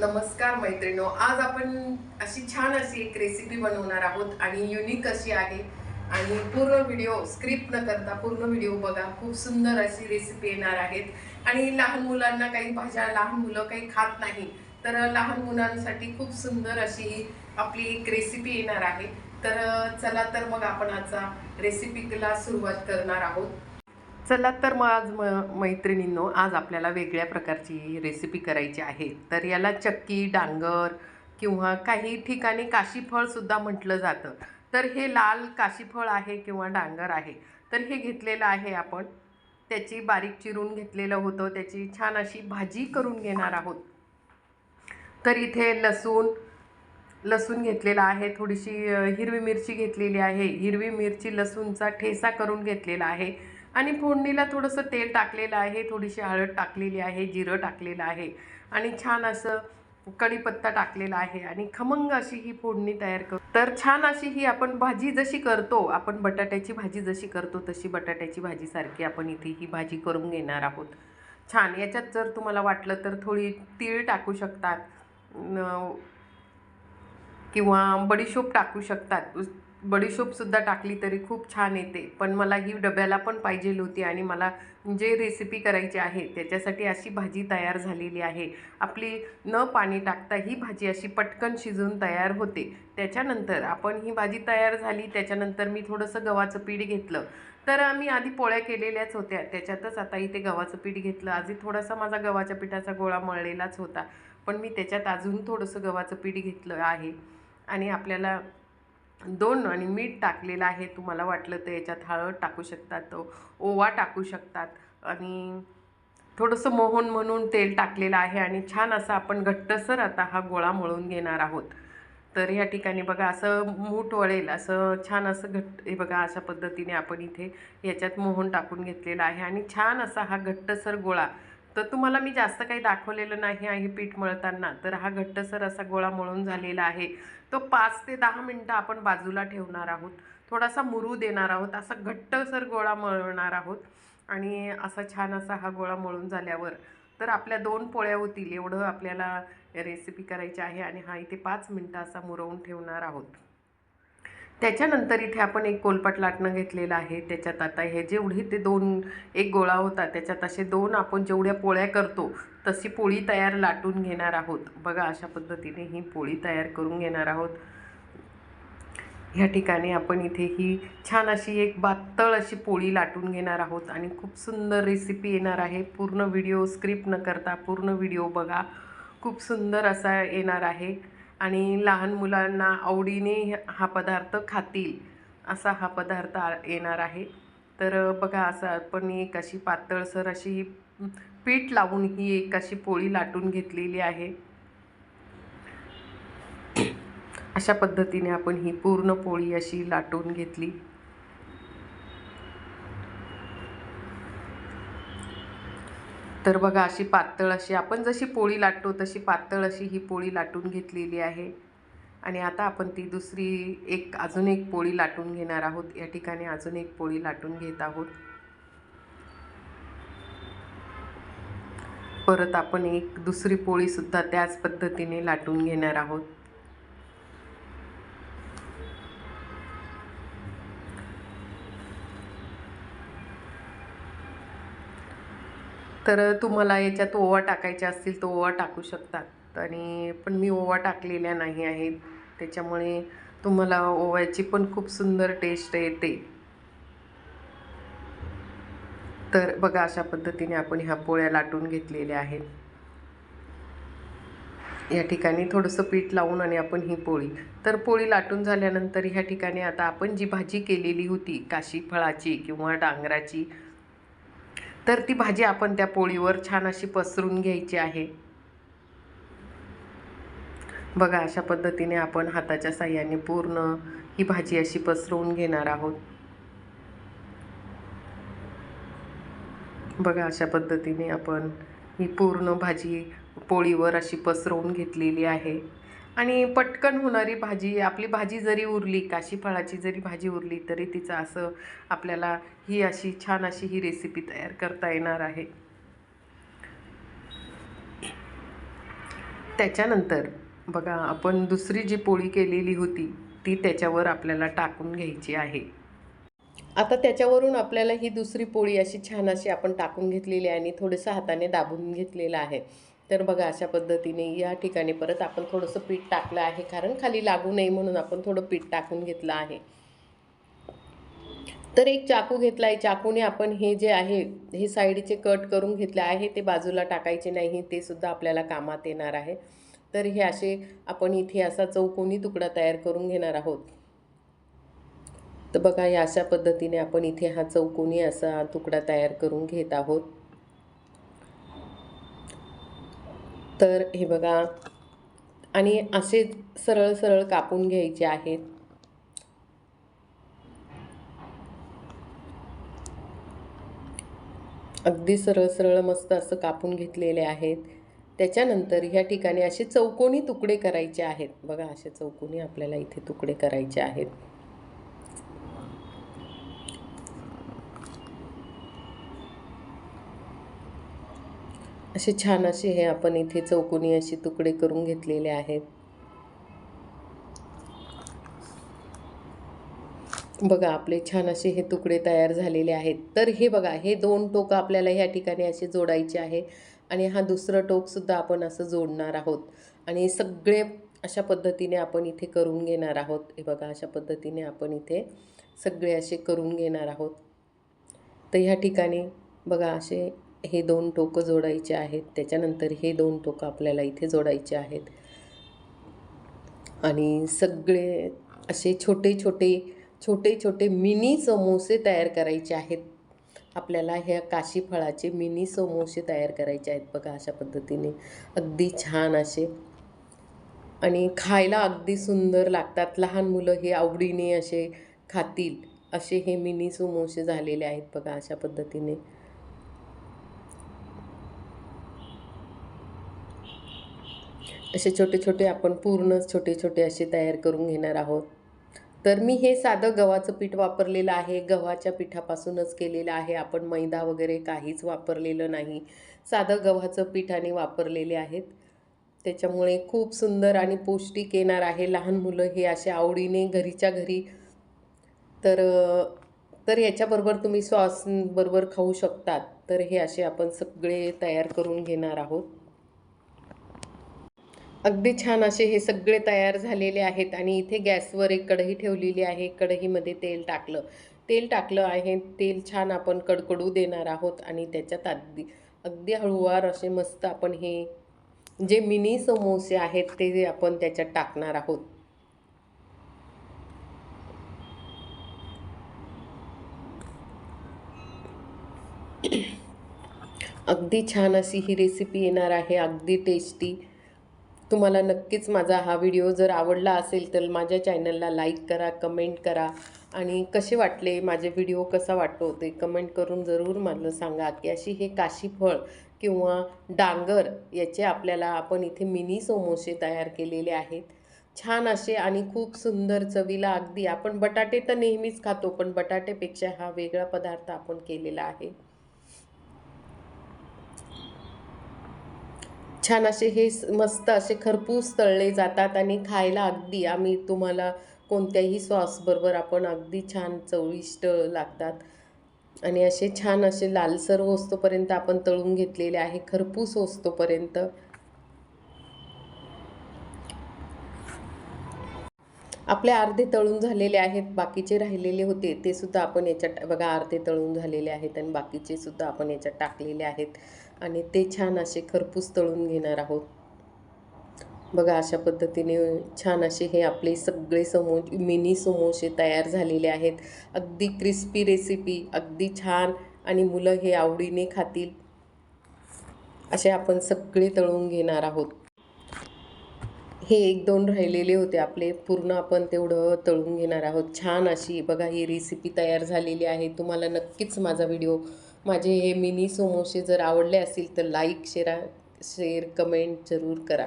नमस्कार मैत्रिणो आज आपण अशी छान अशी एक रेसिपी बनवणार आहोत आणि युनिक अशी आहे. आणि पूर्ण व्हिडिओ स्क्रिप्ट न करता पूर्ण व्हिडिओ बघा खूप सुंदर अशी रेसिपी येणार आहेत. आणि लहान मुलांना काही भाज्या लहान मुलं काही खात नाही तर लहान मुलांसाठी खूप सुंदर अशी आपली एक रेसिपी येणार आहे. तर चला तर मग आपण आजचा रेसिपीला सुरुवात करणार आहोत. चला तर मग आज म मैत्रिणींनो आज आपल्याला वेगळ्या प्रकारची रेसिपी करायची आहे. तर याला चक्की डांगर किंवा काही ठिकाणी काशीफळसुद्धा म्हटलं जातं. तर हे लाल काशीफळ आहे किंवा डांगर आहे तर हे घेतलेलं आहे आपण. त्याची बारीक चिरून घेतलेलं होतं. त्याची छान अशी भाजी करून घेणार आहोत. तर इथे लसूण लसूण घेतलेला आहे. थोडीशी हिरवी मिरची घेतलेली आहे. हिरवी मिरची लसूणचा ठेसा करून घेतलेला आहे. आणि फोडणीला थोडंसं तेल टाकलेलं आहे थोडीशी हळद टाकलेली आहे जिरं टाकलेलं आहे आणि छान असं कढीपत्ता टाकलेला आहे आणि खमंग अशी ही फोडणी तयार करू तर छान अशी ही आपण भाजी जशी करतो आपण बटाट्याची भाजी जशी करतो तशी बटाट्याची भाजीसारखी आपण इथे ही भाजी करून घेणार आहोत. छान याच्यात जर तुम्हाला वाटलं तर थोडी तीळ टाकू शकतात किंवा बडीशोप टाकू शकतात. बडीशोपसुद्धा टाकली तरी खूप छान येते. पण मला ही डब्याला पण पाहिजे होती आणि मला जे रेसिपी करायची आहे त्याच्यासाठी अशी भाजी तयार झालेली आहे. आपली न पाणी टाकता ही भाजी अशी पटकन शिजून तयार होते. त्याच्यानंतर आपण ही भाजी तयार झाली त्याच्यानंतर मी थोडंसं गव्हाचं पीठ घेतलं. तर आम्ही आधी पोळ्या केलेल्याच होत्या. त्याच्यातच आता इथे गव्हाचं पीठ घेतलं. आधी थोडासा माझा गव्हाच्या पिठाचा गोळा मळलेलाच होता. पण मी त्याच्यात अजून थोडंसं गव्हाचं पीठ घेतलं आहे. आणि आपल्याला दोन आणि मीठ टाकलेलं आहे. तुम्हाला वाटलं तर याच्यात हळद टाकू शकतात ओवा टाकू शकतात आणि थोडंसं मोहन म्हणून तेल टाकलेलं आहे आणि छान असं आपण घट्टसर आता हा गोळा मळून घेणार आहोत. तर ह्या ठिकाणी बघा असं मूठ वळेल असं छान असं घट्ट हे बघा अशा पद्धतीने आपण इथे याच्यात मोहन टाकून घेतलेला आहे आणि छान असा हा घट्टसर गोळा तर तुम्हाला मी जास्त काही दाखवलेलं नाही आहे पीठ मळताना. तर हा घट्टसर असा गोळा मळून झालेला आहे. तो पाच ते दहा मिनटं आपण बाजूला ठेवणार आहोत. थोडासा मुरू देणार आहोत. असा घट्टसर गोळा मळणार आहोत. आणि असा छान असा हा गोळा मळून झाल्यावर तर आपल्या दोन पोळ्या होतील. एवढं आपल्याला रेसिपी करायची आहे आणि हा इथे पाच मिनटं असा मुरवून ठेवणार आहोत. त्याच्यानंतर इथे आपण एक कोलपाट लाटणं घेतलेलं आहे. त्याच्यात आता हे जेवढे ते दोन एक गोळा होता. त्याच्यात असे दोन आपण जेवढ्या पोळ्या करतो तशी पोळी तयार लाटून घेणार आहोत. बघा अशा पद्धतीने ही पोळी तयार करून घेणार आहोत. ह्या ठिकाणी आपण इथे ही छान अशी एक बात्तळ अशी पोळी लाटून घेणार आहोत आणि खूप सुंदर रेसिपी येणार आहे. पूर्ण व्हिडिओ स्क्रिप्ट न करता पूर्ण व्हिडिओ बघा. खूप सुंदर असा येणार आहे. आणि लहान मुलांना आवडीने हा पदार्थ खातील असा हा पदार्थ आ- येणार आहे. तर बघा असं आपण एक अशी पातळसर अशी पीठ लावून ही एक अशी पोळी लाटून घेतलेली आहे. अशा पद्धतीने आपण ही पूर्ण पोळी अशी लाटून घेतली. तर बघा अशी पातळ अशी आपण जशी पोळी लाटतो तशी पातळ अशी ही पोळी लाटून घेतलेली आहे. आणि आता आपण ती दुसरी एक अजून एक पोळी लाटून घेणार आहोत. या ठिकाणी अजून एक पोळी लाटून घेत आहोत. परत आपण एक दुसरी पोळीसुद्धा त्याच पद्धतीने लाटून घेणार आहोत. तर तुम्हाला याच्यात ओवा टाकायच्या असतील तर ओवा टाकू शकतात. आणि पण मी ओवा टाकलेल्या नाही आहेत. त्याच्यामुळे तुम्हाला ओव्याची पण खूप सुंदर टेस्ट येते. तर बघा अशा पद्धतीने आपण ह्या पोळ्या लाटून घेतलेल्या आहेत. या ठिकाणी थोडंसं पीठ लावून आणि आपण ही पोळी. तर पोळी लाटून झाल्यानंतर ह्या ठिकाणी आता आपण जी भाजी केलेली होती काशी फळाची किंवा डांगराची तर ती भाजी आपण त्या पोळीवर छान अशी पसरून घ्यायची आहे. बघा अशा पद्धतीने आपण हाताच्या साह्याने पूर्ण ही भाजी अशी पसरवून घेणार आहोत. बघा अशा पद्धतीने आपण ही पूर्ण भाजी पोळीवर अशी पसरवून घेतलेली आहे. आणि पटकन होणारी भाजी आपली भाजी जरी उरली काशी फळाची जरी भाजी उरली तरी तिचं असं आपल्याला ही अशी छान अशी ही रेसिपी तयार करता येणार आहे. त्याच्यानंतर बघा आपण दुसरी जी पोळी केलेली होती ती त्याच्यावर आपल्याला टाकून घ्यायची आहे. आता त्याच्यावरून आपल्याला ही दुसरी पोळी अशी छान अशी आपण टाकून घेतलेली आहे आणि थोडंसं हाताने दाबून घेतलेलं आहे. तर बघा अशा पद्धतीने या ठिकाणी परत आपण थोडंसं पीठ टाकलं आहे कारण खाली लागू नये म्हणून आपण थोडं पीठ टाकून घेतलं आहे. तर एक चाकू घेतला आहे चाकूने आपण हे जे आहे हे साईडचे कट करून घेतले आहे ते बाजूला टाकायचे नाही ते सुद्धा आपल्याला कामात येणार आहे. तर हे असे आपण इथे असा चौकोनी तुकडा तयार करून घेणार आहोत. तर बघा या अशा पद्धतीने आपण इथे हा चौकोनी असा तुकडा तयार करून घेत आहोत. तर हे बघा. आणि असे सरळ सरळ कापून घ्यायचे आहेत. अगदी सरळ सरळ मस्त असं कापून घेतलेले आहेत. त्याच्यानंतर ह्या ठिकाणी असे चौकोनी तुकडे करायचे आहेत. बघा असे चौकोनी आपल्याला इथे तुकडे करायचे आहेत. असे छान असे हे आपण इथे चौकोनी असे तुकडे करून घेतलेले आहेत. बघा आपले छान असे हे तुकडे तयार झालेले आहेत. तर हे बघा हे दोन टोकं आपल्याला ह्या ठिकाणी असे जोडायचे आहे आणि हा दुसरं टोकसुद्धा आपण असं जोडणार आहोत. आणि सगळे अशा पद्धतीने आपण इथे करून घेणार आहोत. हे बघा अशा पद्धतीने आपण इथे सगळे असे करून घेणार आहोत. तर ह्या ठिकाणी बघा असे हे दोन टोकं जोडायचे आहेत. त्याच्यानंतर हे दोन टोकं आपल्याला इथे जोडायचे आहेत. आणि सगळे असे छोटे छोटे छोटे छोटे मिनी समोसे तयार करायचे आहेत. आपल्याला ह्या काशी फळाचे मिनी समोसे तयार करायचे आहेत बघा अशा पद्धतीने. अगदी छान असे. आणि खायला अगदी सुंदर लागतात. लहान मुलं हे आवडीने असे खातील. असे हे मिनी समोसे झालेले आहेत बघा अशा पद्धतीने. असे छोटे छोटे आपण पूर्ण छोटे छोटे असे तयार करून घेणार आहोत. तर मी हे साधं गव्हाचं पीठ वापरलेलं आहे. गव्हाच्या पिठापासूनच केलेलं आहे. आपण मैदा वगैरे काहीच वापरलेलं नाही. साधं गव्हाचं पिठाने वापरलेले आहेत. त्याच्यामुळे खूप सुंदर आणि पौष्टिक येणार आहे लहान मुलं हे असे आवडीने घरीच्या घरी. तर तर याच्याबरोबर तुम्ही सॉस बरोबर खाऊ शकतात. तर हे असे आपण सगळे तयार करून घेणार आहोत. अगदी छान असे हे सगळे तयार झालेले आहेत आणि इथे गॅसवर एक कढई ठेवलेली आहे. कढईमध्ये तेल टाकलं. तेल टाकलं आहे. तेल छान आपण कडकडू देणार आहोत आणि त्याच्यात अगदी अगदी हळूवार असे मस्त आपण हे जे मिनी समोसे आहेत ते आपण त्याच्यात टाकणार आहोत. अगदी छान अशी ही रेसिपी येणार आहे. अगदी टेस्टी तुम्हाला नक्कीच माझा हा व्हिडिओ जर आवडला असेल तर माझ्या चॅनलला लाईक करा कमेंट करा. आणि कसे वाटले माझे व्हिडिओ कसा वाटतो ते कमेंट करून जरूर मला सांगा की अशी हे काशीफळ किंवा डांगर याचे आपल्याला आपण इथे मिनी समोसे तयार केलेले आहेत. छान असे आणि खूप सुंदर चवीला अगदी आपण बटाटे तर नेहमीच खातो पण बटाट्यापेक्षा हा वेगळा पदार्थ आपण केलेला आहे. छान असे हे मस्त असे खरपूस तळले जातात आणि खायला अगदी आम्ही तुम्हाला कोणत्याही सॉसबरोबर आपण अगदी छान चविष्ट लागतात. आणि असे छान असे लालसर होस्तोपर्यंत आपण तळून घेतलेले आहे खरपूस होस्तोपर्यंत आपले अर्धे तळून झालेले आहेत बाकीचे राहिलेले होते ते सुद्धा आपण याच्यात बघा अर्धे तळून झालेले आहेत आणि बाकीचे सुद्धा आपण याच्यात टाकलेले आहेत आणि ते छान असे खरपूस तळून घेणार आहोत. बघा अशा पद्धतीने छान असे हे आपले सगळे समो मिनी समोसे तयार झालेले आहेत. अगदी क्रिस्पी रेसिपी अगदी छान आणि मुलं हे आवडीने खातील. असे आपण सगळे तळून घेणार आहोत. हे एक दोन राहिलेले होते. आपले पूर्ण आपण तेवढं तळून घेणार आहोत. छान अशी बघा ही रेसिपी तयार झालेली आहे. तुम्हाला नक्कीच माझा व्हिडिओ माझे हे मिनी समोसे जर आवडले असतील तर लाईक शेरा शेअर कमेंट जरूर करा.